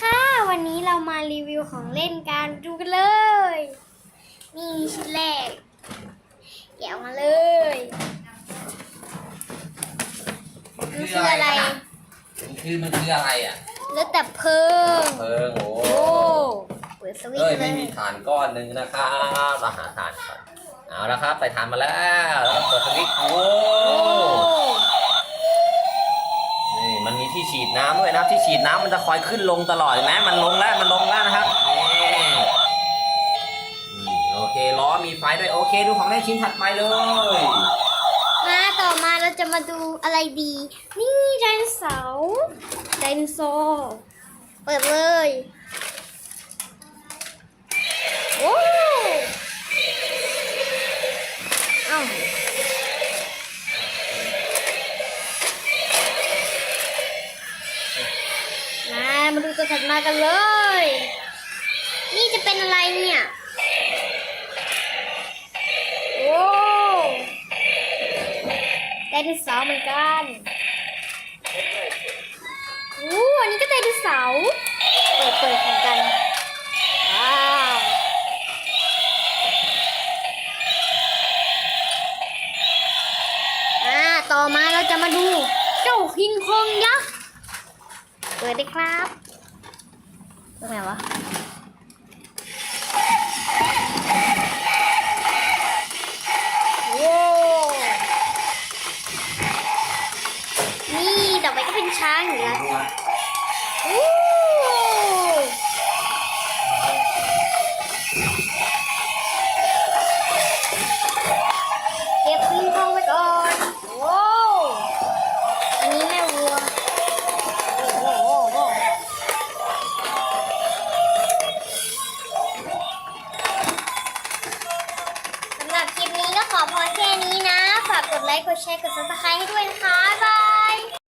ค่ะ วันนี้เรามารีวิวของเล่นกันดูกันเลย นี่ชิ้นแรกแกะออกมาเลยมันคืออะไรมันคือมันคืออะไรอะแล้วแต่เพิ่งเพิงโอ้โอ้เปิดสวิตช์เอ้ยเลไม่ยมีฐานก้อนหนึ่งนะครับเราหาฐานก่อนเอาละครับใส่ฐานมาแล้วแล้วก็เปิดสวิตช์โอ้โอ้นี่มันมี ที่ฉีดน้ำด้วยนะครับ ที่ฉีดน้ำมันจะคอยขึ้นลงตลอดเห็นไหมมันลงแล้วมันลงแล้วนะครับโอเคล้อมีไฟด้วยโอเค ดูของเล่นชิ้นถัดไปเลย มาต่อมาเราจะมาดูอะไรดี นี่ไดโนเสาร์ไดโนเสาร์เปิดเลย มาดูตัวถัดมากันเลย นี่จะเป็นอะไรเนี่ย โอ้ไดโนเสาร์เหมือนกันโอ้อันนี้ก็ไดโนเสาร์เปิดเปิดเหมือนกัน ว้าวอ่าต่อมาเราจะมาดู เจ้าคิงคองยักษ์ เปิดได้ครับ ตรงไหนวะโว้นี่ต่อไปก็เป็นช้างอยู่แล้วโสำหรับคลิปนี้ก็ขอพอแค่นี้นะกดไลค์ กดแชร์ กดซับสไครต์ให้ด้วยนะคะบ๊ายบาย